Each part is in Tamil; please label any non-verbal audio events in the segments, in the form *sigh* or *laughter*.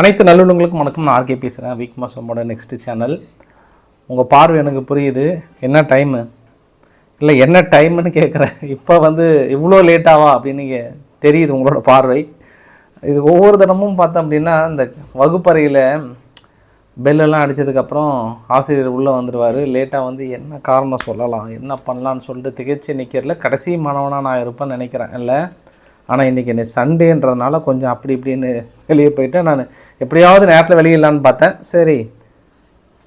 அனைத்து நல்லுள்ளங்களுக்கும் வணக்கம். நான் ஆர்கே பேசுகிறேன் வீக் மாசமோட நெக்ஸ்ட் சேனல் உங்கள் பார்வை எனக்கு புரியுது. என்ன டைமு இல்லை என்ன டைம்னு கேட்குறேன் இப்போ வந்து இவ்வளோ லேட்டாவா அப்படின்னு தெரியுது உங்களோட பார்வை. இது ஒவ்வொரு தினமும் பார்த்தோம் அப்படின்னா இந்த வகுப்பறையில் பெல்லெல்லாம் அடித்ததுக்கப்புறம் ஆசிரியர் உள்ளே வந்துடுவார் லேட்டாக வந்து என்ன காரணம் சொல்லலாம் என்ன பண்ணலான்னு சொல்லிட்டு திகச்சு நிற்கிறதுல கடைசி மாணவனாக நான் இருப்பேன்னு நினைக்கிறேன். இல்லை ஆனால் இன்றைக்கி என்ன சண்டேன்றதுனால கொஞ்சம் அப்படி இப்படின்னு வெளியே போயிட்டு நான் எப்படியாவது நேரத்தில் வெளியிடலான்னு பார்த்தேன். சரி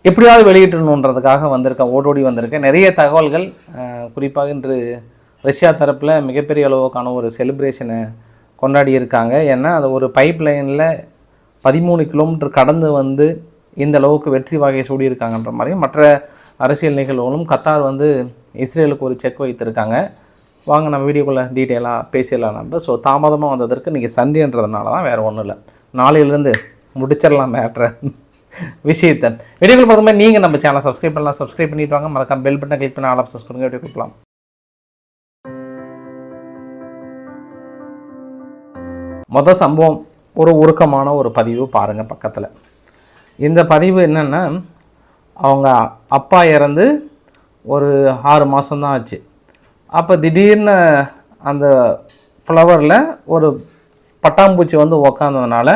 எப்படியாவது வெளியிட்டணுன்றதுக்காக வந்திருக்கேன் ஓடோடி வந்திருக்கேன். நிறைய தகவல்கள் குறிப்பாக இன்று ரஷ்யா தரப்பில் மிகப்பெரிய அளவுக்கான ஒரு செலிப்ரேஷனை கொண்டாடி இருக்காங்க ஏன்னா அது ஒரு பைப் லைனில் பதிமூணு கிலோமீட்டர் கடந்து வந்து இந்த அளவுக்கு வெற்றி வகையை சூடியிருக்காங்கன்ற மாதிரி மற்ற அரசியல் நிகழ்வுகளும் கத்தார் வந்து இஸ்ரேலுக்கு ஒரு செக் வைத்திருக்காங்க. வாங்க நம்ம வீடியோக்குள்ளே டீட்டெயிலாக பேசிடலாம் நம்ம. ஸோ தாமதமாக வந்ததற்கு இன்றைக்கி சண்டேன்றதுனால தான் வேறு ஒன்றும் இல்லை. நாளையிலேருந்து முடிச்சிடலாம் மேட்ரை விஷயத்தை. வீடியோக்கள் பார்க்கும்போது நீங்கள் நம்ம சேனலை சப்ஸ்கிரைப் பண்ணலாம். சப்ஸ்கிரைப் பண்ணிட்டு வாங்க. மறக்காம பெல் பட்டன் கிளிக் பண்ணி ஆல் ஆப்ஷன்ஸ் கொடுங்க. வீடியோ கொடுக்கலாம் மொதல் சம்பவம் ஒரு உருக்கமான ஒரு பதிவு பாருங்கள் பக்கத்தில். இந்த பதிவு என்னென்னா அவங்க அப்பா இறந்து ஒரு ஆறு மாதம்தான் ஆச்சு. அப்போ திடீர்னு அந்த ஃப்ளவரில் ஒரு பட்டாம்பூச்சி வந்து உக்காந்ததுனால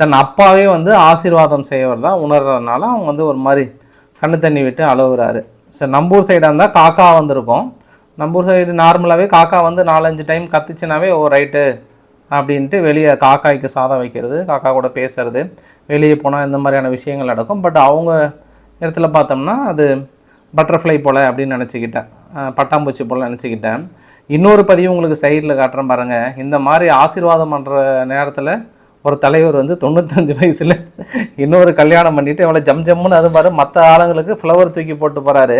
தன் அப்பாவே வந்து ஆசீர்வாதம் செய்யறதா உணர்றதுனால அவங்க வந்து ஒரு மாதிரி கண்ணு தண்ணி விட்டு அழுகுறாரு சரி நம்பூர் சைடாக இருந்தால் காக்கா வந்திருக்கும். நம்பூர் சைடு நார்மலாகவே காக்கா வந்து நாலஞ்சு டைம் கத்துச்சுனாவே ஓ ரைட்டு அப்படின்ட்டு வெளியே காக்காய்க்கு சாதம் வைக்கிறது காக்கா கூட பேசுறது வெளியே போனால் இந்த மாதிரியான விஷயங்கள் நடக்கும். பட் அவங்க இடத்துல பார்த்தோம்னா அது பட்டர்ஃப்ளை போல் அப்படின்னு நினச்சிக்கிட்டேன். பட்டாம்பூச்சி போல் நினச்சிக்கிட்டேன். இன்னொரு பதிவு உங்களுக்கு சைடில் காட்டுறேன் பாருங்கள் இந்த மாதிரி ஆசீர்வாதம் பண்ணுற நேரத்தில் ஒரு தலைவர் வந்து தொண்ணூத்தஞ்சு வயசில் இன்னொரு கல்யாணம் பண்ணிட்டு எவ்வளோ ஜம் ஜம்முன்னு அது மாதிரி மற்ற ஆளுங்களுக்கு ஃப்ளவர் தூக்கி போட்டு போகிறாரு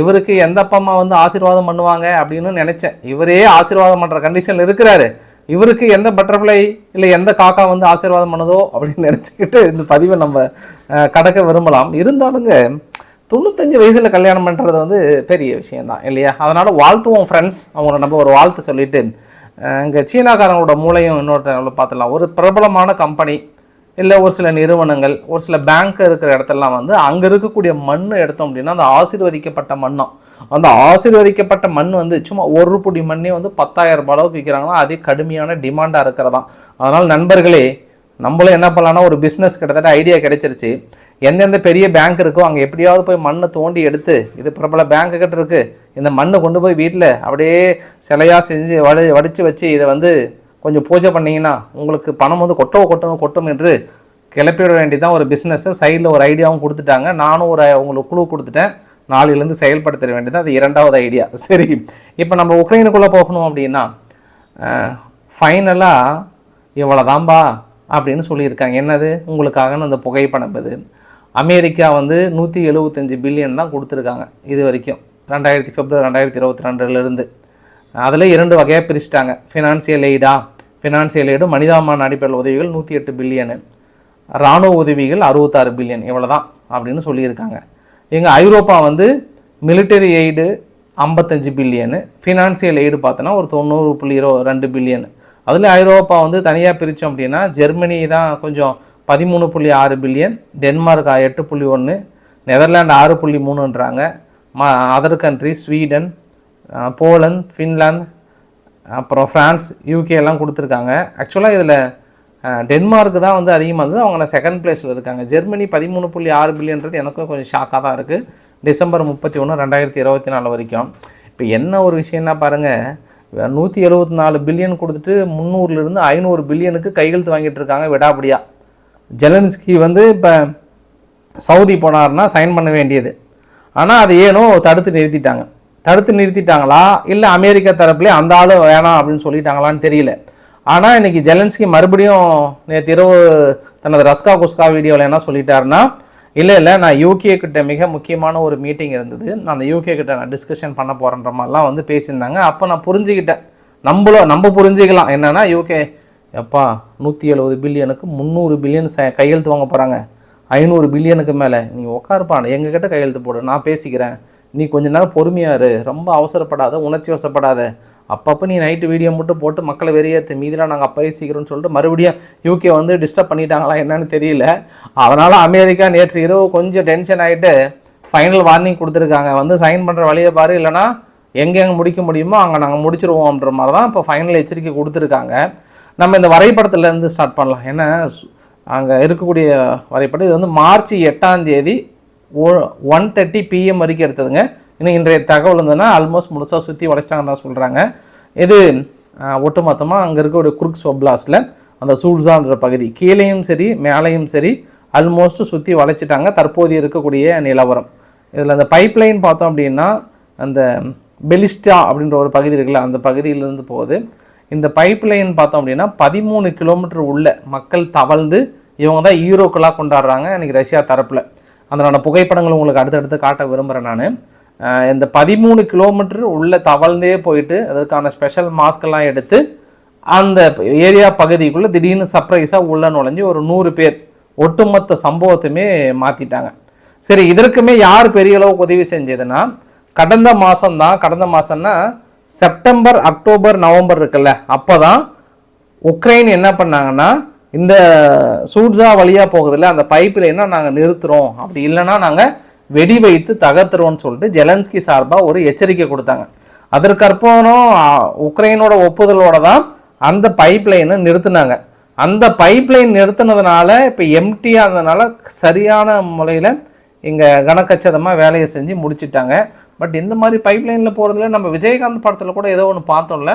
இவருக்கு எந்த அப்பா அம்மா வந்து ஆசீர்வாதம் பண்ணுவாங்க அப்படின்னு நினச்சேன். இவரே ஆசீர்வாதம் பண்ணுற கண்டிஷனில் இருக்கிறாரு. இவருக்கு எந்த பட்டர்ஃப்ளை இல்லை எந்த காக்கா வந்து ஆசீர்வாதம் பண்ணுதோ அப்படின்னு நினச்சிக்கிட்டு இந்த பதிவை நம்ம கடக்க விரும்பலாம். இருந்தாலுங்க தொண்ணூத்தஞ்சு வயசில் கல்யாணம் பண்ணுறது வந்து பெரிய விஷயந்தான் இல்லையா? அதனால் வாழ்த்துவோம் ஃப்ரெண்ட்ஸ் அவங்கள நம்ம ஒரு வாழ்த்து சொல்லிட்டு இங்கே சீனாக்காரங்களோட மூளையும் இன்னொரு பார்த்துலாம் ஒரு பிரபலமான கம்பெனி இல்லை ஒரு சில நிறுவனங்கள் ஒரு சில பேங்க் இருக்கிற இடத்தெல்லாம் வந்து அங்கே இருக்கக்கூடிய மண் எடுத்தோம் அப்படின்னா அந்த ஆசீர்வதிக்கப்பட்ட மண்ணம் அந்த ஆசீர்வதிக்கப்பட்ட மண் வந்து சும்மா ஒரு பொடி மண்ணே வந்து பத்தாயிரம் ரூபாய் அளவுக்கு விற்கிறாங்கன்னா அதே கடுமையான டிமாண்டாக இருக்கிறதான் அதனால் நண்பர்களே நம்மளும் என்ன பண்ணலாம்னா ஒரு பிஸ்னஸ் கிட்டத்தட்ட ஐடியா கிடைச்சிருச்சு. எந்தெந்த பெரிய பேங்க் இருக்கோ அங்கே எப்படியாவது போய் மண்ணை தோண்டி எடுத்து இது பிரபல பேங்க் கிட்ட இருக்குது இந்த மண்ணை கொண்டு போய் வீட்டில் அப்படியே சிலையாக செஞ்சு வடி வடித்து வச்சு இதை வந்து கொஞ்சம் பூஜை பண்ணிங்கன்னா உங்களுக்கு பணம் வந்து கொட்டவோ கொட்டும் கொட்டும் என்று கிளப்பிவிட வேண்டியதான் ஒரு பிஸ்னஸ்ஸு சைடில் ஒரு ஐடியாவும் கொடுத்துட்டாங்க. நானும் ஒரு உங்களுக்கு குழு கொடுத்துட்டேன். நாளையிலேருந்து செயல்படுத்த வேண்டியது அது இரண்டாவது ஐடியா சரி. இப்போ நம்ம உக்ரைனுக்குள்ளே போகணும் அப்படின்னா ஃபைனலாக இவ்வளோதான்பா அப்படின்னு சொல்லியிருக்காங்க. என்னது? உங்களுக்காக அந்த புகைப்படம் இது. அமெரிக்கா வந்து நூற்றி எழுபத்தஞ்சு பில்லியன் தான் கொடுத்துருக்காங்க இது வரைக்கும். ரெண்டாயிரத்தி பிப்ரவரி ரெண்டாயிரத்தி இருபத்தி ரெண்டுலேருந்து. அதில் இரண்டு வகையாக பிரிச்சிட்டாங்க. ஃபினான்சியல் எய்டா ஃபினான்சியல் எய்டு மனிதாமான அடிப்படையில் உதவிகள் நூற்றி எட்டு பில்லியனு. இராணுவ உதவிகள் அறுபத்தாறு பில்லியன். இவ்வளோ தான் அப்படின்னு சொல்லியிருக்காங்க. எங்கள் ஐரோப்பா வந்து மிலிட்டரி எய்டு ஐம்பத்தஞ்சு பில்லியனு. ஃபினான்சியல் எய்டு பார்த்தோன்னா ஒரு தொண்ணூறு புள்ளி இரு ரெண்டு பில்லியனு. அதில் ஐரோப்பா வந்து தனியாக பிரித்தோம் அப்படின்னா ஜெர்மனி தான் கொஞ்சம் பதிமூணு புள்ளி ஆறு பில்லியன் டென்மார்க் எட்டு புள்ளி ஒன்று நெதர்லாண்டு ஆறு புள்ளி மூணுன்றாங்க. ம other country Sweden Poland Finland அப்புறம் ஃப்ரான்ஸ் யூகே எல்லாம் கொடுத்துருக்காங்க. ஆக்சுவலாக இதில் டென்மார்க் தான் வந்து அதிகமாக இருந்தது. அவங்க செகண்ட் பிளேஸில் இருக்காங்க. ஜெர்மனி பதிமூணு புள்ளி ஆறு பில்லியன்றது எனக்கும் கொஞ்சம் ஷாக்காக தான் இருக்குது டிசம்பர் முப்பத்தி ஒன்று ரெண்டாயிரத்தி இருபத்தி நாலு வரைக்கும். இப்போ என்ன ஒரு விஷயம்னா பாருங்கள் நூற்றி எழுபத்தி நாலு பில்லியன் கொடுத்துட்டு முந்நூறுலேருந்து ஐநூறு பில்லியனுக்கு கையெழுத்து வாங்கிட்டு இருக்காங்க விடாபடியாக ஜெலன்ஸ்கி வந்து இப்போ சவுதி போனார்னா சைன் பண்ண வேண்டியது. ஆனால் அது ஏனோ தடுத்து நிறுத்திட்டாங்க. தடுத்து நிறுத்திட்டாங்களா? இல்லை அமெரிக்கா தரப்புலேயே அந்த ஆள் வேணாம் அப்படின்னு சொல்லிட்டாங்களான்னு தெரியல. ஆனால் இன்னைக்கு ஜெலன்ஸ்கி மறுபடியும் நேற்று இரவு தனது ரஸ்கா குஸ்கா வீடியோவில் என்ன சொல்லிட்டாருன்னா இல்லை இல்லை நான் யூகே கிட்ட மிக முக்கியமான ஒரு மீட்டிங் இருந்தது. நான் அந்த யூகே கிட்ட நான் டிஸ்கஷன் பண்ண போகிறேன்ற மாதிரிலாம் வந்து பேசியிருந்தாங்க. அப்போ நான் புரிஞ்சுக்கிட்டேன். நம்மளும் நம்ம புரிஞ்சுக்கலாம். என்னென்னா யூகே எப்பா நூற்றி எழுபது பில்லியனுக்கு முந்நூறு பில்லியன் ச கையெழுத்து வாங்க போகிறாங்க ஐநூறு பில்லியனுக்கு மேலே. நீங்கள் உட்காருப்பா எங்ககிட்ட கையெழுத்து போடு. நான் பேசிக்கிறேன். நீ கொஞ்ச நேரம் பொறுமையாக இரு. ரொம்ப அவசரப்படாத உணர்ச்சி வசப்படாத. அப்பப்போ நீ நைட்டு வீடியோ மட்டும் போட்டு மக்களை வெறியேற்று மீதிலாம் நாங்கள் அப்பயே சீக்கிரம்னு சொல்லிட்டு மறுபடியும் யூகே வந்து டிஸ்டர்ப் பண்ணிட்டாங்களா என்னன்னு தெரியல. அதனால் அமெரிக்கா நேற்று இரவு கொஞ்சம் டென்ஷன் ஆகிட்டு ஃபைனல் வார்னிங் கொடுத்துருக்காங்க. வந்து சைன் பண்ணுற வழியை பாரு. இல்லைனா எங்கே எங்கே முடிக்க முடியுமோ அங்கே நாங்கள் முடிச்சிருவோம்ன்ற மாதிரி தான் இப்போ ஃபைனல் எச்சரிக்கை கொடுத்துருக்காங்க. நம்ம இந்த வரைபடத்துலேருந்து ஸ்டார்ட் பண்ணலாம். ஏன்னா அங்கே இருக்கக்கூடிய வரைபடம் இது வந்து மார்ச் எட்டாம் தேதி ஒன் தேர்ட்டி பிஎம் வரைக்கும் எடுத்ததுங்க. இன்னும் இன்றைய தகவல் இருந்ததுன்னா ஆல்மோஸ்ட் முழுசாக சுற்றி உடைச்சிட்டாங்கன்னு தான் சொல்கிறாங்க இது ஒட்டுமொத்தமாக அங்கே இருக்கக்கூடிய குருக் சொப்லாஸில் அந்த சூட்ஸான்ற பகுதி கீழேயும் சரி மேலேயும் சரி ஆல்மோஸ்ட் சுற்றி வளைச்சிட்டாங்க. தற்போது இருக்கக்கூடிய நிலவரம். இதில் அந்த பைப்லைன் பார்த்தோம் அப்படின்னா அந்த பெலிஸ்டா அப்படின்ற ஒரு பகுதி இருக்குல்ல அந்த பகுதியிலேருந்து போகுது. இந்த பைப்லைன் பார்த்தோம் அப்படின்னா பதிமூணு கிலோமீட்டர் உள்ள மக்கள் தவழ்ந்து இவங்க தான் ஹீரோக்களாக கொண்டாடுறாங்க. இன்றைக்கி ரஷ்யா தரப்பில். அதனோட புகைப்படங்கள் உங்களுக்கு அடுத்தடுத்து காட்ட விரும்புகிறேன் நான். இந்த பதிமூணு கிலோமீட்டர் உள்ளே தவழ்ந்தே போயிட்டு அதற்கான ஸ்பெஷல் மாஸ்கெல்லாம் எடுத்து அந்த ஏரியா பகுதிக்குள்ளே திடீர்னு சர்ப்ரைஸாக உள்ளே நுழைஞ்சு ஒரு நூறு பேர் ஒட்டுமொத்த சம்பவத்தையுமே மாற்றிட்டாங்க சரி இதற்குமே யார் பெரிய அளவுக்கு உதவி செஞ்சதுன்னா கடந்த மாதம்தான் கடந்த மாதம்னா செப்டம்பர் அக்டோபர் நவம்பர் இருக்குல்ல அப்போ தான் உக்ரைன் என்ன பண்ணாங்கன்னா இந்த சூட்ஸா வழியாக போகிறதுல அந்த பைப்பில் என்ன நாங்கள் நிறுத்துகிறோம் அப்படி இல்லைன்னா நாங்கள் வெடி வைத்து தகர்த்துறோம்னு சொல்லிட்டு ஜெலன்ஸ்கி சார்பாக ஒரு எச்சரிக்கை கொடுத்தாங்க. அதற்கப்புறம் உக்ரைனோட ஒப்புதலோட தான் அந்த பைப் லைனை நிறுத்தினாங்க. அந்த பைப் லைன் நிறுத்தினதுனால இப்போ எம்டியாக இருந்ததுனால சரியான முறையில் இங்கே கனக்கச்சதமாக வேலையை செஞ்சு முடிச்சிட்டாங்க. பட் இந்த மாதிரி பைப் லைனில் போகிறதுல நம்ம விஜயகாந்த் படத்தில் கூட ஏதோ ஒன்று பார்த்தோம்ல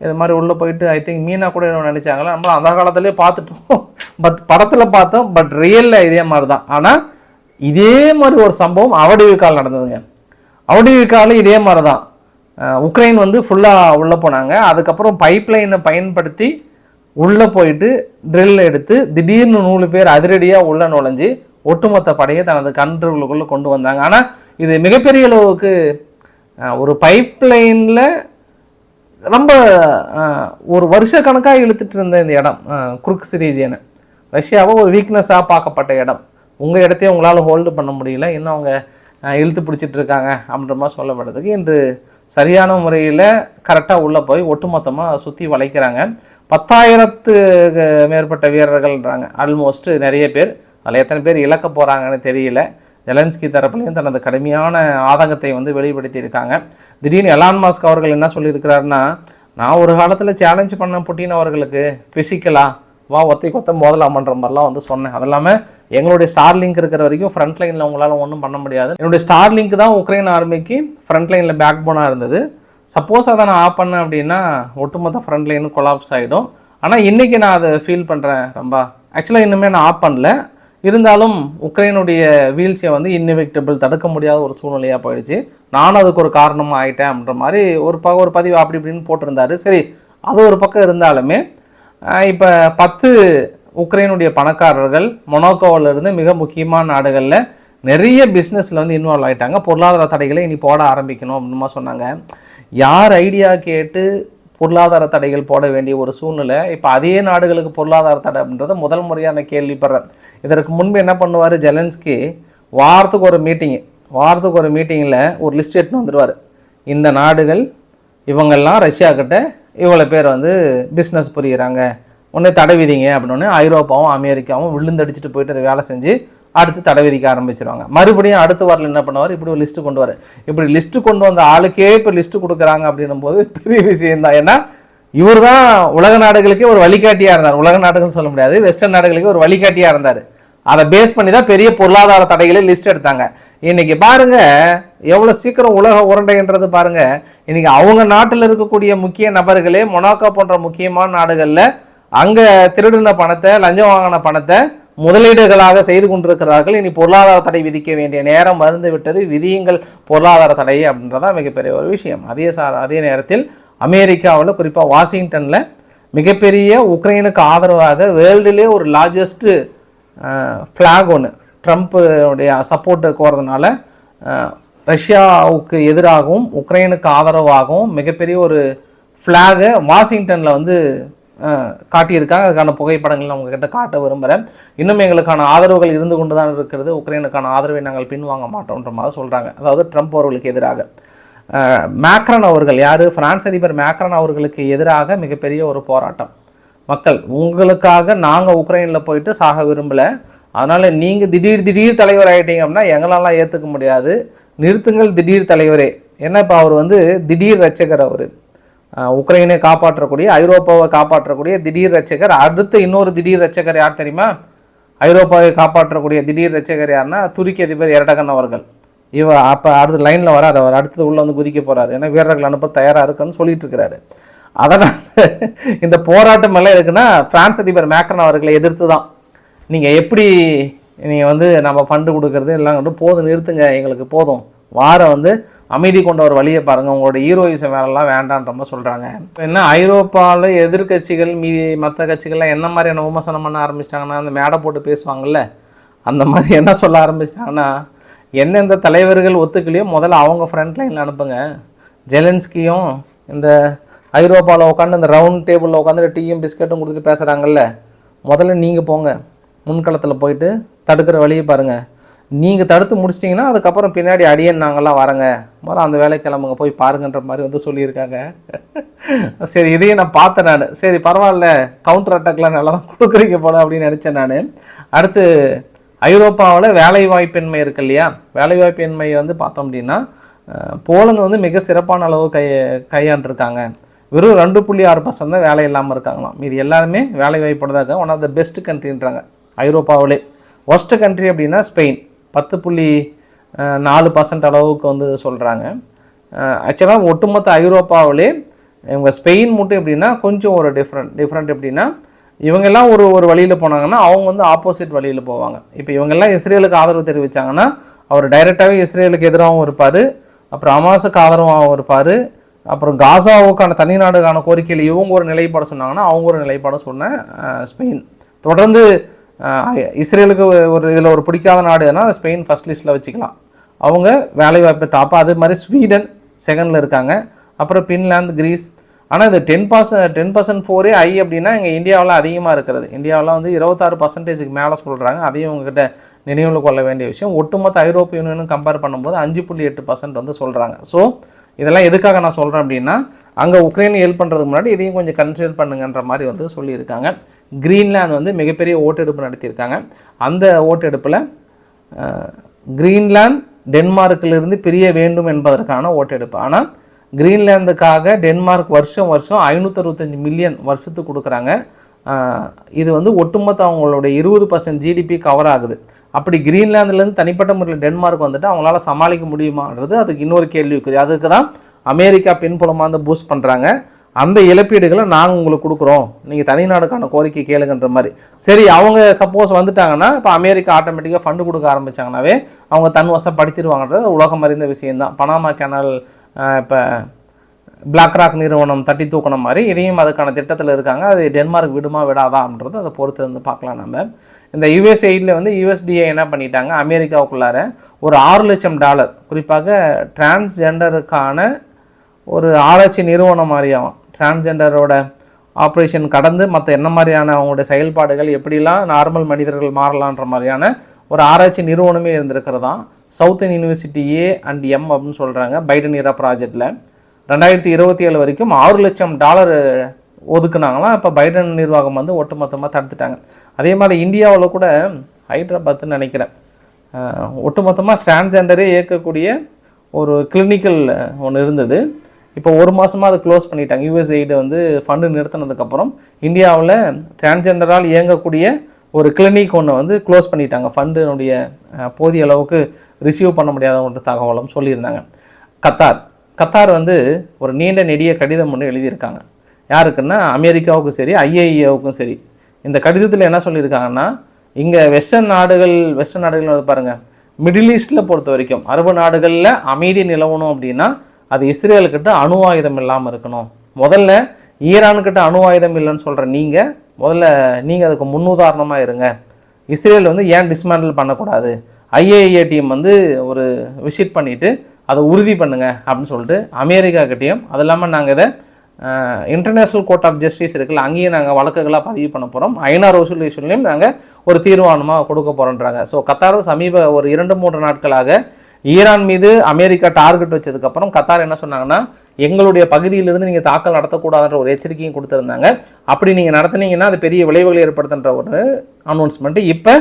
இது மாதிரி உள்ளே போயிட்டு ஐ திங்க் மீனா கூட ஏதோ நினச்சாங்களா நம்ம அந்த காலத்துலேயே பார்த்துட்டோம். *laughs* பட் படத்தில் பார்த்தோம் பட் ரியலில் இதே மாதிரி தான் ஆனால் இதே மாதிரி ஒரு சம்பவம் அவடிவிக்கால் நடந்ததுங்க. அவடிவிக்காலும் இதே மாதிரி தான் உக்ரைன் வந்து ஃபுல்லாக உள்ளே போனாங்க. அதுக்கப்புறம் பைப் லைனை பயன்படுத்தி உள்ளே போயிட்டு ட்ரில் எடுத்து திடீர்னு நூறு பேர் அதிரடியாக உள்ளே நுழைஞ்சு ஒட்டுமொத்த படையை தனது கண்ட்ரோலுக்குள்ளே கொண்டு வந்தாங்க. ஆனால் இது மிகப்பெரிய அளவுக்கு ஒரு பைப் லைனில் ரொம்ப ஒரு வருஷ கணக்காக இழுத்துட்டு இருந்த இந்த இடம் குறுக்கு சிரீஜியனு. ரஷ்யாவை ஒரு வீக்னஸாக பார்க்கப்பட்ட இடம். உங்கள் இடத்தையும் உங்களால் ஹோல்டு பண்ண முடியல. இன்னும் அவங்க இழுத்து பிடிச்சிட்டு இருக்காங்க அப்படின்ற மாதிரி சொல்லப்படுறதுக்கு இன்று சரியான முறையில் கரெக்டாக உள்ளே போய் ஒட்டுமொத்தமாக சுற்றி வளைக்கிறாங்க. பத்தாயிரத்துக்கு மேற்பட்ட வீரர்கள்ன்றாங்க. ஆல்மோஸ்ட் நிறைய பேர். அதில் எத்தனை பேர் இழக்க போகிறாங்கன்னு தெரியல. ஜெலன்ஸ்கி தரப்புலையும் தனது கடுமையான ஆதங்கத்தை வந்து வெளிப்படுத்தியிருக்காங்க. திடீர்னு எலான் மாஸ்க் அவர்கள் என்ன சொல்லியிருக்கிறாருன்னா நான் ஒரு காலத்தில் சேலஞ்ச் பண்ண புட்டின் அவர்களுக்கு ஃபிசிக்கலாக வா ஒத்தை கொத்த மோதலாமன்ற மாதிரிலாம் வந்து சொன்னேன். அது இல்லாமல் எங்களுடைய ஸ்டார் லிங்க் இருக்கிற வரைக்கும் ஃப்ரண்ட் லைனில் உங்களால் ஒன்றும் பண்ண முடியாது. என்னுடைய ஸ்டார் லிங்க் தான் உக்ரைன் ஆர்மிக்கு ஃப்ரண்ட் லைனில் பேக் போனாக இருந்தது. சப்போஸ் அதை நான் ஆஃப் பண்ணேன் அப்படின்னா ஒட்டுமொத்த ஃப்ரண்ட் லைனும் கொலாப்ஸ் ஆகிடும் ஆனால் இன்றைக்கி நான் அதை ஃபீல் பண்ணுறேன் ரொம்ப. ஆக்சுவலாக இன்னுமே நான் ஆஃப் பண்ணல. இருந்தாலும் உக்ரைனுடைய வீழ்ச்சியை வந்து இன்னிவெக்டபிள் தடுக்க முடியாத ஒரு சூழ்நிலையாக போயிடுச்சு. நானும் அதுக்கு ஒரு காரணமாக ஆகிட்டேன் அப்படின்ற மாதிரி ஒரு ப ஒரு பதிவு அப்படி இப்படின்னு போட்டிருந்தாரு. சரி அது ஒரு பக்கம் இருந்தாலுமே இப்போ பத்து உக்ரைனுடைய பணக்காரர்கள் மொனோக்கோவிலிருந்து மிக முக்கியமான நாடுகளில் நிறைய பிஸ்னஸில் வந்து இன்வால்வ் ஆகிட்டாங்க பொருளாதார தடைகளை இனி போட ஆரம்பிக்கணும் அப்படின்மா சொன்னாங்க. யார் ஐடியா கேட்டு பொருளாதார தடைகள் போட வேண்டிய ஒரு சூழ்நிலை. இப்போ அதே நாடுகளுக்கு பொருளாதார தடை அப்படின்றத முதல் முறையான கேள்விப்படுறேன். இதற்கு முன்பு என்ன பண்ணுவார்? ஜெலன்ஸ்கி வாரத்துக்கு ஒரு மீட்டிங்கு வாரத்துக்கு ஒரு மீட்டிங்கில் ஒரு லிஸ்ட் எடுத்துன்னு வந்துடுவார் இந்த நாடுகள் இவங்கெல்லாம் ரஷ்யாக்கிட்ட இவ்வளோ பேர் வந்து பிஸ்னஸ் புரிகிறாங்க ஒன்று தடை விதிங்க அப்படின்னு ஐரோப்பாவும் அமெரிக்காவும் விழுந்தடிச்சிட்டு போயிட்டு அதை வேலை செஞ்சு அடுத்து தடை விதிக்க ஆரம்பிச்சிருவாங்க. மறுபடியும் அடுத்த வாரில் என்ன பண்ணுவார்? இப்படி ஒரு லிஸ்ட்டு கொண்டு வர இப்படி லிஸ்ட்டு கொண்டு வந்த ஆளுக்கே இப்போ லிஸ்ட்டு கொடுக்குறாங்க அப்படின்னும் போது பெரிய விஷயம் தான் ஏன்னா இவர் தான் உலக நாடுகளுக்கே ஒரு வழிகாட்டியாக இருந்தார். உலக நாடுகள்னு சொல்ல முடியாது. வெஸ்டர்ன் நாடுகளுக்கு ஒரு வழிகாட்டியாக இருந்தார். அதை பேஸ் பண்ணி தான் பெரிய பொருளாதார தடைகளை லிஸ்ட் எடுத்தாங்க. இன்னைக்கு பாருங்க எவ்வளோ சீக்கிரம் உலக உருண்டைன்றது பாருங்க. இன்னைக்கு அவங்க நாட்டில் இருக்கக்கூடிய முக்கிய நபர்களே மொனாக்கோ போன்ற முக்கியமான நாடுகளில் அங்கே திருடின பணத்தை லஞ்சம் வாங்கின பணத்தை முதலீடுகளாக செய்து கொண்டிருக்கிறார்கள். இனி பொருளாதார தடை விதிக்க வேண்டிய நேரம் மருந்து விட்டது விதியுங்கள் பொருளாதார தடை அப்படின்றதான் மிகப்பெரிய ஒரு விஷயம். அதே சார் அதே நேரத்தில் அமெரிக்காவில் குறிப்பாக வாஷிங்டனில் மிகப்பெரிய உக்ரைனுக்கு ஆதரவாக வேர்ல்டுலே ஒரு லார்ஜஸ்ட்டு ஃப்ளாக் ஒன்று ட்ரம்ப்புடைய சப்போர்ட்டு கோரதுனால ரஷ்யாவுக்கு எதிராகவும் உக்ரைனுக்கு ஆதரவாகவும் மிகப்பெரிய ஒரு ஃப்ளாகை வாஷிங்டனில் வந்து காட்டியிருக்காங்க. அதுக்கான புகைப்படங்கள் நான் உங்ககிட்ட காட்ட விரும்புகிறேன் இன்னும் எங்களுக்கான ஆதரவுகள் இருந்து கொண்டு தான் இருக்கிறது. உக்ரைனுக்கான ஆதரவை நாங்கள் பின்வாங்க மாட்டோன்ற மாதிரி சொல்கிறாங்க அதாவது ட்ரம்ப் அவர்களுக்கு எதிராக. மேக்ரன் அவர்கள் யார்? பிரான்ஸ் அதிபர் மேக்ரன் அவர்களுக்கு எதிராக மிகப்பெரிய ஒரு போராட்டம். மக்கள் உங்களுக்காக நாங்கள் உக்ரைனில் போயிட்டு சாக விரும்பலை. அதனால் நீங்கள் திடீர் திடீர் தலைவர் ஆகிட்டீங்க அப்படின்னா எங்களாலாம் ஏற்றுக்க முடியாது. நிறுத்துங்கள் திடீர் தலைவரே. ஏன்னா இப்போ அவர் வந்து திடீர் ரட்சகர் அவர். உக்ரைனை காப்பாற்றக்கூடிய ஐரோப்பாவை காப்பாற்றக்கூடிய திடீர் ரட்சகர் அடுத்து இன்னொரு திடீர் ரட்சகர் யார் தெரியுமா? ஐரோப்பாவை காப்பாற்றக்கூடிய திடீர் ரட்சகர் யாருன்னா துருக்கி அதிபர் எரடகன் அவர்கள். இவர் அப்போ அடுத்த லைனில் வரார் அவர் அடுத்தது உள்ளே வந்து குதிக்க போகிறார் ஏன்னா வீரர்கள் அனுப்ப தயாராக இருக்குன்னு சொல்லிட்டு இருக்கிறாரு. அதனால் *laughs* இந்த போராட்டம் எல்லாம் இருக்குன்னா பிரான்ஸ் அதிபர் மேக்ரன் அவர்களை எதிர்த்து தான். நீங்கள் எப்படி நீங்கள் வந்து நம்ம ஃபண்டு கொடுக்கறது எல்லாம் வந்து போதும் நிறுத்துங்க எங்களுக்கு போதும். வார வந்து அமைதி கொண்ட ஒரு வழியை பாருங்கள் உங்களோட ஹீரோயிசம் வேலைலாம் வேண்டான்ற மாதிரி சொல்கிறாங்க இப்போ என்ன ஐரோப்பாவில் எதிர்க்கட்சிகள் மீதி மற்ற கட்சிகள்லாம் என்ன மாதிரியான விமர்சனம் பண்ண ஆரம்பிச்சிட்டாங்கன்னா அந்த மேடை போட்டு பேசுவாங்கல்ல அந்த மாதிரி என்ன சொல்ல ஆரம்பிச்சிட்டாங்கன்னா எந்தெந்த தலைவர்கள் ஒத்துக்கலையோ முதல்ல அவங்க ஃப்ரண்ட் லைனில் அனுப்புங்க. ஜெலன்ஸ்கியும் இந்த ஐரோப்பாவில் உட்காந்து இந்த ரவுண்ட் டேபிளில் உட்காந்து டீயும் பிஸ்கட்டும் கொடுத்துட்டு பேசுகிறாங்கல்ல முதல்ல நீங்கள் போங்க. முன்களத்தில் போயிட்டு தடுக்கிற வழியை பாருங்கள் நீங்கள் தடுத்து முடிச்சிட்டிங்கன்னா அதுக்கப்புறம் பின்னாடி அடியன் நாங்கள்லாம் வரங்க. முதல்ல அந்த வேலை கிளம்புங்க போய் பாருங்கன்ற மாதிரி வந்து சொல்லியிருக்காங்க. *laughs* சரி இதையும் நான் பார்த்தேன் நான். சரி பரவாயில்ல கவுண்டர் அட்டாக்லாம் நல்லா தான் கொடுக்குறீங்க போல அப்படின்னு நினச்சேன் நான். அடுத்து ஐரோப்பாவில் வேலை வாய்ப்பின்மை இருக்கு இல்லையா? வேலை வாய்ப்பின்மையை வந்து பார்த்தோம் அப்படின்னா போலந்து வந்து மிக சிறப்பான அளவு கை கையாண்டிருக்காங்க. வெறும் ரெண்டு புள்ளி ஆறு பர்சன்ட் தான் வேலை இல்லாமல் இருக்காங்களாம். மீதி எல்லாருமே வேலை வாய்ப்போட தான் இருக்காங்க ஒன் ஆஃப் த பெஸ்ட் கண்ட்ரின்றாங்க ஐரோப்பாவிலே. ஒஸ்ட் கண்ட்ரி அப்படின்னா ஸ்பெயின் பத்து புள்ளி நாலு பர்சன்ட் அளவுக்கு வந்து சொல்கிறாங்க ஆக்சுவலாக ஒட்டுமொத்த ஐரோப்பாவிலே இவங்க ஸ்பெயின் மட்டும் எப்படின்னா கொஞ்சம் ஒரு டிஃப்ரெண்ட் டிஃப்ரெண்ட் எப்படின்னா இவங்கெல்லாம் ஒரு ஒரு வழியில் போனாங்கன்னா அவங்க வந்து ஆப்போசிட் வழியில் போவாங்க. இப்போ இவங்கெல்லாம் இஸ்ரேலுக்கு ஆதரவு தெரிவித்தாங்கன்னா அவர் டைரெக்டாகவே இஸ்ரேலுக்கு எதிராகவும் இருப்பார் அப்புறம் அமாசுக்கு ஆதரவாகவும் இருப்பார் அப்புறம் காசாவுக்கான தனிநாடுக்கான கோரிக்கையில் இவங்க ஒரு நிலைப்பாடு சொன்னாங்கன்னா அவங்க ஒரு நிலைப்பாடு சொன்ன ஸ்பெயின். தொடர்ந்து இஸ்ரேலுக்கு ஒரு இதில் ஒரு பிடிக்காத நாடுனா ஸ்பெயின் ஃபர்ஸ்ட் லிஸ்ட்டில் வச்சுக்கலாம். அவங்க வேலைவாய்ப்பு டாப் அது மாதிரி ஸ்வீடன் செகண்டில் இருக்காங்க. அப்புறம் பின்லாந்து கிரீஸ். ஆனால் இது டென் பர்சன்ட் டென் பர்சன்ட் ஃபோரே ஐ அப்படின்னா இங்கே இந்தியாவில் அதிகமாக இருக்கிறது. இந்தியாவில் வந்து இருபத்தாறு பர்சன்டேஜுக்கு மேலே சொல்கிறாங்க அதையும் உங்ககிட்ட நினைவில் கொள்ள வேண்டிய விஷயம். ஒட்டுமொத்த ஐரோப்பிய யூனியனும் கம்பேர் பண்ணும்போது அஞ்சு புள்ளி எட்டு பர்சன்ட் வந்து சொல்கிறாங்க ஸோ இதெல்லாம் எதுக்காக நான் சொல்கிறேன் அப்படின்னா அங்கே உக்ரைன் ஹெல்ப் பண்ணுறதுக்கு முன்னாடி இதையும் கொஞ்சம் கன்சிடர் பண்ணுங்கன்ற மாதிரி வந்து சொல்லியிருக்காங்க. கிரீன்லாந்து வந்து மிகப்பெரிய ஓட்டெடுப்பு நடத்தியிருக்காங்க. அந்த ஓட்டெடுப்பில் அஹ், கிரீன்லாந்து டென்மார்க்கிலிருந்து பிரிய வேண்டும் என்பதற்கான ஓட்டெடுப்பு. ஆனால் கிரீன்லாந்துக்காக டென்மார்க் வருஷம் வருஷம் ஐநூற்றறுபத்தஞ்சு மில்லியன் வருஷத்துக்கு கொடுக்குறாங்க. இது வந்து ஒட்டுமொத்த அவங்களுடைய இருபது பர்சன்ட் ஜிடிபி கவர் ஆகுது. அப்படி கிரீன்லாந்துலேருந்து தனிப்பட்ட முறையில் டென்மார்க் வந்துட்டு அவங்களால சமாளிக்க முடியுமான்றது அதுக்கு இன்னொரு கேள்விக்குறி. அதுக்கு தான் அமெரிக்கா பின்புலமாக வந்து பூஸ்ட் பண்ணுறாங்க அந்த இழப்பீடுகளை நாங்கள் உங்களுக்கு கொடுக்குறோம். நீங்கள் தனிநாடுக்கான கோரிக்கை கேளுங்கன்ற மாதிரி. சரி அவங்க சப்போஸ் வந்துட்டாங்கன்னா இப்போ அமெரிக்கா ஆட்டோமேட்டிக்காக ஃபண்டு கொடுக்க ஆரம்பித்தாங்கனாவே அவங்க தன் வசப்படுத்திடுவாங்கன்றது உலகம் அறிந்த விஷயம்தான். பனாமா கேனல் இப்போ பிளாக் ராக் நிறுவனம் தட்டி தூக்கின மாதிரி இதையும் அதுக்கான திட்டத்தில் இருக்காங்க. அது டென்மார்க் விடுமா விடாதா அப்படின்றத அதை பொறுத்து வந்து பார்க்கலாம் நம்ம. இந்த யுஎஸ் எயிடில் வந்து யுஎஸ்டிஏ என்ன பண்ணிட்டாங்க? அமெரிக்காவுக்குள்ளார ஒரு ஆறு லட்சம் டாலர் குறிப்பாக டிரான்ஸ்ஜெண்டருக்கான ஒரு ஆராய்ச்சி நிறுவனம் மாதிரியாகும் டிரான்ஸ்ஜெண்டரோட ஆப்ரேஷன் கடந்து மற்ற என்ன மாதிரியான அவங்களுடைய செயல்பாடுகள் எப்படிலாம் நார்மல் மனிதர்கள் மாறலான்ற மாதிரியான ஒரு ஆராய்ச்சி நிறுவனமே இருந்திருக்கிறதா? Southern university A and M அப்படின்னு சொல்கிறாங்க பைடன் இரா ப்ராஜெக்டில் ரெண்டாயிரத்தி இருபத்தி ஏழு வரைக்கும் ஆறு லட்சம் டாலர் ஒதுக்குனாங்களாம் இப்போ பைடன் நிர்வாகம் வந்து ஒட்டுமொத்தமாக தடுத்துட்டாங்க. அதே மாதிரி இந்தியாவில் கூட ஹைதராபாத்னு நினைக்கிறேன். ஒட்டுமொத்தமாக டிரான்ஸ்ஜெண்டரே இயக்கக்கூடிய ஒரு கிளினிக்கல் ஒன்று இருந்தது. இப்போ ஒரு மாதமாக அதை க்ளோஸ் பண்ணிட்டாங்க. யூஎஸ்ஐடு வந்து ஃபண்டு நிறுத்தினதுக்கப்புறம் இந்தியாவில் டிரான்ஸ்ஜெண்டரால் இயங்கக்கூடிய ஒரு கிளினிக் ஒன்று வந்து க்ளோஸ் பண்ணிட்டாங்க. ஃபண்டுனுடைய போதிய அளவுக்கு ரிசீவ் பண்ண முடியாத ஒரு தகவலும் சொல்லியிருந்தாங்க. கத்தார். கத்தார் வந்து ஒரு நீண்ட நெடிய கடிதம் ஒன்று எழுதியிருக்காங்க. யாருக்குன்னா அமெரிக்காவுக்கும் சரி ஐஏஇஏவுக்கும் சரி. இந்த கடிதத்தில் என்ன சொல்லியிருக்காங்கன்னா இங்கே வெஸ்டர்ன் நாடுகள் வெஸ்டர்ன் நாடுகள் வந்து பாருங்கள் மிடில் ஈஸ்டில் பொறுத்த வரைக்கும் அரபு நாடுகளில் அமைதி நிலவணும் அப்படின்னா அது இஸ்ரேலுக்கிட்ட அணு ஆயுதம் இல்லாமல் இருக்கணும். முதல்ல ஈரானுக்கிட்ட அணு ஆயுதம் இல்லைன்னு சொல்கிற நீங்கள் முதல்ல நீங்கள் அதுக்கு முன்னுதாரணமாக இருங்க. இஸ்ரேல் வந்து ஏன் டிஸ்மேண்டில் பண்ணக்கூடாது? ஐஏஏ டீம் வந்து ஒரு விசிட் பண்ணிவிட்டு அதை உறுதி பண்ணுங்க அப்படின்னு சொல்லிட்டு அமெரிக்கா கிட்டேயும் அது இல்லாமல் நாங்கள் இதை இன்டர்நேஷ்னல் கோர்ட் ஆஃப் ஜஸ்டிஸ் இருக்குல்ல அங்கேயும் நாங்கள் வழக்குகளாக பதிவு பண்ண போகிறோம் ஐநா ரெசல்யூஷன்லேயும் நாங்கள் ஒரு தீர்மானமாக கொடுக்க போகிறோன்றாங்க ஸோ கத்தாரும் சமீப ஒரு இரண்டு மூன்று நாட்களாக ஈரான் மீது அமெரிக்கா டார்கெட் வச்சதுக்கப்புறம் கத்தார் என்ன சொன்னாங்கன்னா எங்களுடைய பகுதியிலிருந்து நீங்கள் தாக்கல் நடத்தக்கூடாதுன்ற ஒரு எச்சரிக்கையும் கொடுத்துருந்தாங்க. அப்படி நீங்கள் நடத்துனீங்கன்னா அது பெரிய விளைவுகளை ஏற்படுத்துன்ற ஒரு அனௌன்ஸ்மெண்ட்டு இப்போ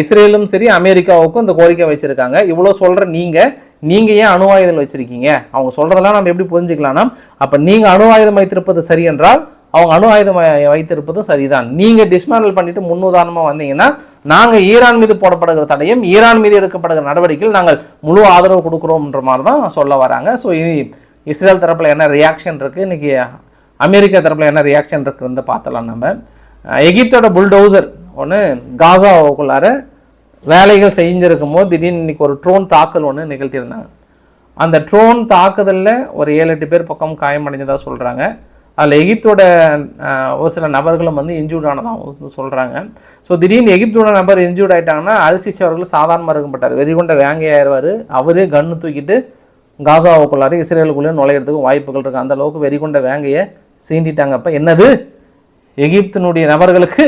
இஸ்ரேலும் சரி அமெரிக்காவுக்கும் இந்த கோரிக்கை வச்சுருக்காங்க. இவ்வளோ சொல்கிற நீங்கள் நீங்கள் ஏன் அணு ஆயுதம் வச்சுருக்கீங்க? அவங்க சொல்கிறதெல்லாம் நம்ம எப்படி புரிஞ்சுக்கலாம்னா அப்போ நீங்கள் அணு ஆயுதம் வைத்திருப்பது சரி என்றால் அவங்க அணு ஆயுதம் வைத்திருப்பது சரிதான். நீங்கள் டிஸ்மேண்டில் பண்ணிட்டு முன்னுதாரணமாக வந்தீங்கன்னா நாங்கள் ஈரான் மீது போடப்படுகிற தடையும் ஈரான் மீது எடுக்கப்படுகிற நடவடிக்கையில் நாங்கள் முழு ஆதரவு கொடுக்குறோம்ன்ற மாதிரி தான் சொல்ல வராங்க. ஸோ இனி இஸ்ரேல் தரப்பில் என்ன ரியாக்ஷன் இருக்குது இன்றைக்கி அமெரிக்கா தரப்பில் என்ன ரியாக்ஷன் இருக்குன்னு பார்த்தலாம் நம்ம. எகிப்தோட புல்டோசர் ஒன்று காசாவுக்குள்ளார வேலைகள் செஞ்சிருக்கும் போது திடீர்னு இன்றைக்கி ஒரு ட்ரோன் தாக்கல் ஒன்று நிகழ்த்தியிருந்தாங்க. அந்த ட்ரோன் தாக்குதலில் ஒரு ஏழு எட்டு பேர் பக்கம் காயமடைஞ்சதாக சொல்கிறாங்க அதில் எகிப்தோட ஒரு சில நபர்களும் வந்து இன்ஜூர்ட் ஆனதாக வந்து சொல்கிறாங்க ஸோ திடீர்னு எகிப்தோட நபர் இன்ஜூர்ட் ஆயிட்டாங்கன்னா அல்சிசி அவர்கள் சாதாரணமாக இருக்கப்பட்டார். வெறிகொண்ட வேங்கையாயிருவார் அவரே கன்று தூக்கிட்டு காசாவுக்குள்ளார இஸ்ரேலுக்குள்ளே நுழையிறதுக்கு வாய்ப்புகள் இருக்குது அந்த அளவுக்கு வெறிகொண்ட வேங்கையை சீண்டிட்டாங்க. அப்போ என்னது? எகிப்தினுடைய நபர்களுக்கு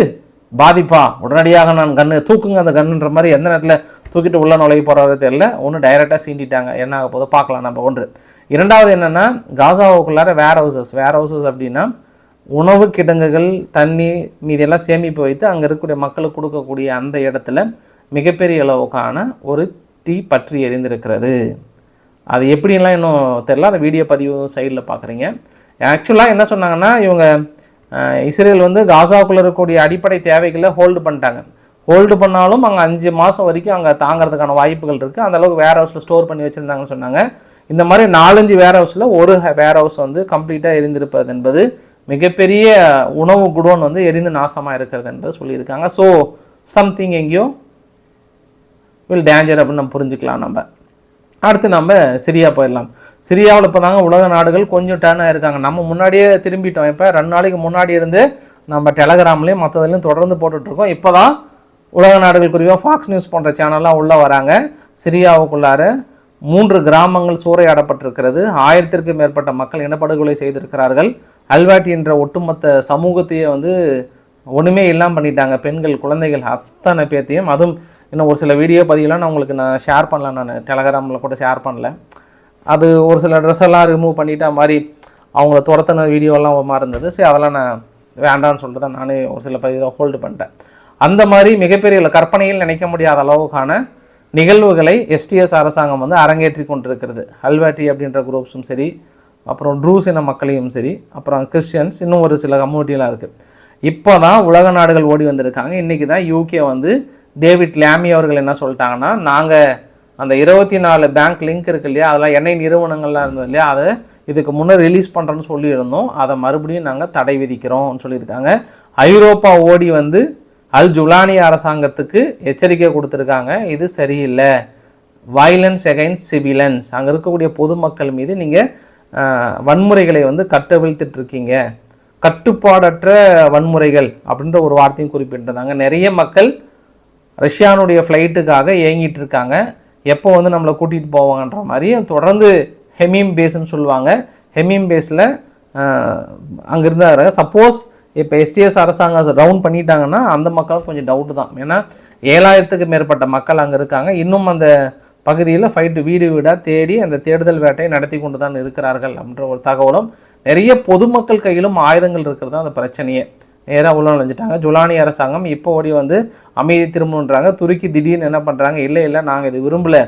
பாதிப்பா? உடனடியாக நான் கண்ணு தூக்குங்க அந்த கண்ணுன்ற மாதிரி எந்த நேரத்தில் தூக்கிட்டு உள்ள நுழைய போகிறாரு தெரியல. ஒன்று டைரெக்டாக சீண்டிட்டாங்க. என்ன ஆக போதோ பார்க்கலாம் நம்ம ஒன்று. இரண்டாவது என்னென்னா காசாவுக்குள்ளார வேர் ஹவுசஸ் வேர் ஹவுசஸ் அப்படின்னா உணவு கிடங்குகள் தண்ணி மீதியெல்லாம் சேமிப்பு வைத்து அங்கே இருக்கக்கூடிய மக்களுக்கு கொடுக்கக்கூடிய அந்த இடத்துல மிகப்பெரிய அளவுக்கான ஒரு தீ பற்றி எரிந்திருக்கிறது. அது எப்படின்லாம் இன்னும் தெரில அந்த வீடியோ பதிவு சைடில் பார்க்குறீங்க ஆக்சுவலாக என்ன சொன்னாங்கன்னா இவங்க இஸ்ரேல் வந்து காசாவுக்குள்ளே இருக்கக்கூடிய அடிப்படை தேவைகளை ஹோல்டு பண்ணிட்டாங்க. ஹோல்டு பண்ணாலும் அங்கே அஞ்சு மாதம் வரைக்கும் அங்கே தாங்கிறதுக்கான வாய்ப்புகள் இருக்குது அந்தளவுக்கு வேர் ஹவுஸில் ஸ்டோர் பண்ணி வச்சுருந்தாங்கன்னு சொன்னாங்க. இந்த மாதிரி நாலஞ்சு வேர் ஹவுஸில் ஒரு வேர் ஹவுஸ் வந்து கம்ப்ளீட்டாக எரிந்திருப்பது என்பது மிகப்பெரிய உணவு குடோன் வந்து எரிந்து நாசமாக இருக்கிறது என்பது சொல்லியிருக்காங்க. ஸோ சம்திங் எங்கேயோ வில் டேஞ்சர் அப்படின்னு நம்ம புரிஞ்சுக்கலாம் நம்ம. அடுத்து நம்ம சிரியா போயிடலாம். சிரியாவில் இப்போ தாங்க உலக நாடுகள் கொஞ்சம் டேர்ன் ஆகிருக்காங்க நம்ம முன்னாடியே திரும்பிட்டோம். இப்போ ரெண்டு நாளைக்கு முன்னாடி இருந்து நம்ம டெலகிராம்லேயும் மற்றதுலையும் தொடர்ந்து போட்டுட்ருக்கோம் இப்போ தான் உலக நாடுகள் குறிப்பாக ஃபாக்ஸ் நியூஸ் போன்ற சேனல்லாம் உள்ளே வராங்க. சிரியாவுக்குள்ளார மூன்று கிராமங்கள் சூறையாடப்பட்டிருக்கிறது. ஆயிரத்திற்கும் மேற்பட்ட மக்கள் இனப்படுகொலை செய்திருக்கிறார்கள். அல்வாட்டி என்ற ஒட்டுமொத்த சமூகத்தையே வந்து ஒன்றுமே இல்லாமல் பண்ணிட்டாங்க. பெண்கள் குழந்தைகள் அத்தனை பேர்த்தையும். அதுவும் இன்னும் ஒரு சில வீடியோ பதிவுலாம் நான் உங்களுக்கு நான் ஷேர் பண்ணல நான் டெலகிராமில் கூட ஷேர் பண்ணல. அது ஒரு சில ட்ரெஸ் எல்லாம் ரிமூவ் அது மாதிரி அவங்கள துரத்தின வீடியோலாம் ஒரு மாதிரி இருந்தது. சரி அதெல்லாம் நான் வேண்டாம்னு சொல்லிட்டு தான் நானே ஒரு சில பதிவை ஹோல்டு பண்ணிட்டேன். அந்த மாதிரி மிகப்பெரிய கற்பனையில் நினைக்க முடியாத அளவுக்கான நிகழ்வுகளை எஸ்டிஎஸ் அரசாங்கம் வந்து அரங்கேற்றி கொண்டிருக்கிறது. ஹல்வாட்டி அப்படின்ற குரூப்ஸும் சரி அப்புறம் ட்ரூஸ் இன மக்களையும் சரி அப்புறம் கிறிஸ்டியன்ஸ் இன்னும் ஒரு சில கம்யூனிட்டிலாம் இருக்குது இப்போ தான் உலக நாடுகள் ஓடி வந்திருக்காங்க. இன்றைக்கி தான் யூகே வந்து டேவிட் லேமி அவர்கள் என்ன சொல்லிட்டாங்கன்னா நாங்கள் அந்த இருபத்தி நாலு பேங்க் லிங்க் இருக்கு இல்லையா அதெல்லாம் எண்ணெய் நிறுவனங்கள்லாம் இருந்தது இல்லையா அதை இதுக்கு முன்னே ரிலீஸ் பண்ணுறோன்னு சொல்லியிருந்தோம். அதை மறுபடியும் நாங்கள் தடை விதிக்கிறோம்னு சொல்லியிருக்காங்க. ஐரோப்பா ஓடி வந்து அல் ஜுலானி அரசாங்கத்துக்கு எச்சரிக்கை கொடுத்துருக்காங்க. இது சரியில்லை. வயலன்ஸ் எகைன்ஸ்ட் சிவிலன்ஸ் அங்கே இருக்கக்கூடிய பொதுமக்கள் மீது நீங்கள் வன்முறைகளை வந்து கட்டவிழ்த்துட்ருக்கீங்க கட்டுப்பாடற்ற வன்முறைகள் அப்படின்ற ஒரு வார்த்தையும் குறிப்பிட்டிருந்தாங்க. நிறைய மக்கள் ரஷ்யானுடைய ஃப்ளைட்டுக்காக ஏங்கிட்டு இருக்காங்க எப்போ வந்து நம்மளை கூட்டிகிட்டு போவாங்கன்ற மாதிரி தொடர்ந்து ஹெமீம் பேஸ்ன்னு சொல்லுவாங்க. ஹெமீம் பேஸில் அங்கே இருந்தாரு சப்போஸ் இப்போ எஸ்டிஎஸ் அரசாங்கம் ரவுண்ட் பண்ணிட்டாங்கன்னா அந்த மக்களுக்கு கொஞ்சம் டவுட்டு தான். ஏன்னா ஏழாயிரத்துக்கு மேற்பட்ட மக்கள் அங்கே இருக்காங்க. இன்னும் அந்த பகுதியில் ஃபைட்டு வீடு வீடாக தேடி அந்த தேடுதல் வேட்டையை நடத்தி கொண்டு தான் இருக்கிறார்கள் அப்படின்ற ஒரு தகவலும் நிறைய பொதுமக்கள் கையிலும் ஆயுதங்கள் இருக்கிறது தான் அந்த பிரச்சனையே. நேராக உள்ள நுழைஞ்சிட்டாங்க. ஜுலானி அரசாங்கம் இப்போ ஓடி வந்து அமைதி திரும்பணுன்றாங்க துருக்கி திடீர்னு என்ன பண்ணுறாங்க இல்லை இல்லை நாங்கள் இது விரும்பல.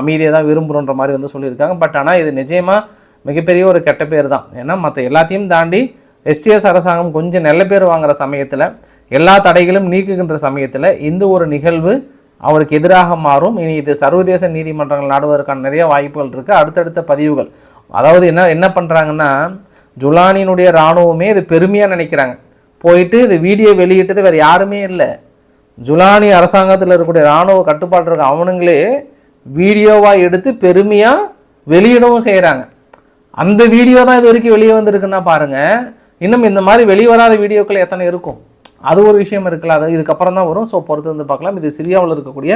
அமைதியை தான் விரும்புகிறோன்ற மாதிரி வந்து சொல்லியிருக்காங்க. பட் ஆனால் இது நிஜயமாக மிகப்பெரிய ஒரு கெட்ட பேர் தான். ஏன்னா மற்ற எல்லாத்தையும் தாண்டி எஸ்டிஎஸ் அரசாங்கம் கொஞ்சம் நல்ல பேர் வாங்குகிற சமயத்தில் எல்லா தடைகளும் நீக்குகின்ற சமயத்தில் இந்த ஒரு நிகழ்வு அவருக்கு எதிராக மாறும். இனி இது சர்வதேச நீதிமன்றங்கள் நாடுவதற்கான நிறைய வாய்ப்புகள் இருக்குது அடுத்தடுத்த பதிவுகள். அதாவது என்ன என்ன பண்ணுறாங்கன்னா ஜுலானியினுடைய இராணுவமே இது பெருமையாக நினைக்கிறாங்க. போயிட்டு இந்த வீடியோ வெளியிட்டது வேறு யாருமே இல்லை. ஜுலானி அரசாங்கத்தில் இருக்கக்கூடிய இராணுவ கட்டுப்பாடு இருக்க அவனுங்களே வீடியோவாக எடுத்து பெருமையாக வெளியிடவும் செய்கிறாங்க அந்த வீடியோ தான் இது வரைக்கும் வெளியே வந்திருக்குன்னா பாருங்க. இன்னும் இந்த மாதிரி வெளிவராத வீடியோக்கள் எத்தனை இருக்கும்? அது ஒரு விஷயம் இருக்குல்ல அது இதுக்கப்புறம் தான் வரும். ஸோ பொறுத்து வந்து பார்க்கலாம். இது சிரியாவில் இருக்கக்கூடிய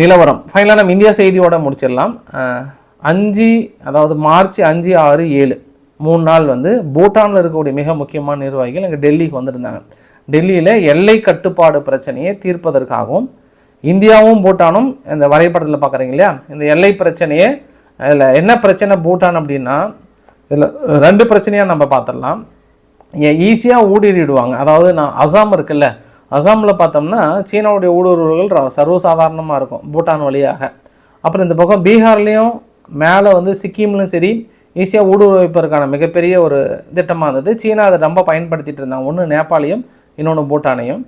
நிலவரம். ஃபைனலாக நம்ம இந்தியா செய்தியோட முடிச்சிடலாம். அஞ்சு அதாவது மார்ச் அஞ்சு ஆறு ஏழு. மூணு நாள் வந்து பூட்டானில் இருக்கக்கூடிய மிக முக்கியமான நிர்வாகிகள் இங்கே டெல்லிக்கு வந்திருந்தாங்க. டெல்லியில் எல்லை கட்டுப்பாடு பிரச்சனையை தீர்ப்பதற்காகவும் இந்தியாவும் பூட்டானும் இந்த வரைபடத்தில் பார்க்குறீங்க இல்லையா? இந்த எல்லை பிரச்சனையே அதில் என்ன பிரச்சனை பூட்டான் அப்படின்னா இதில் ரெண்டு பிரச்சனையாக நம்ம பார்த்துடலாம் ஈஸியாக ஊடுருவிடுவாங்க. அதாவது நான் அசாம் இருக்குல்ல அசாமில் பார்த்தோம்னா சீனாவுடைய ஊடுருவல்கள் சர்வசாதாரணமாக இருக்கும் பூட்டான் வழியாக. அப்புறம் இந்த பக்கம் பீகார்லேயும் மேலே வந்து சிக்கிம்லையும் சரி ஈஸியாக ஊடுருவிப்பதற்கான மிகப்பெரிய ஒரு திட்டமாக இருந்தது. சீனா அதை ரொம்ப பயன்படுத்திட்டு இருந்தாங்க. ஒன்று நேபாளையும் இன்னொன்று பூட்டானையும்.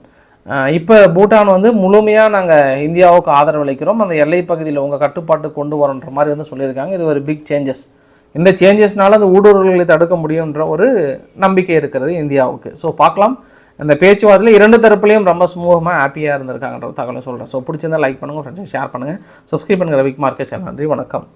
இப்போ பூட்டான் வந்து முழுமையாக நாங்கள் இந்தியாவுக்கு ஆதரவு அளிக்கிறோம். அந்த எல்லை பகுதியில் உங்கள் கட்டுப்பாட்டு கொண்டு வரோன்ற மாதிரி வந்து சொல்லியிருக்காங்க. இது ஒரு பிக் சேஞ்சஸ் இந்த சேஞ்சஸ்னால அந்த ஊடுருவல்களை தடுக்க முடியுன்ற ஒரு நம்பிக்கை இருக்கிறது இந்தியாவுக்கு. ஸோ பார்க்கலாம். அந்த பேச்சுவார்த்தையில் இரண்டு தரப்புலையும் ரொம்ப சுமூகமாக ஹாப்பியாக இருந்திருக்காங்கன்ற தகவலை சொல்கிறேன் ஸோ பிடிச்சிருந்தா லைக் பண்ணுங்கள் ஃப்ரெண்ட்ஸ் ஷேர் பண்ணுங்கள் சப்ஸ்கிரைப் பண்ணுங்கள் ரவிக்குமார் சேனல் நன்றி வணக்கம்.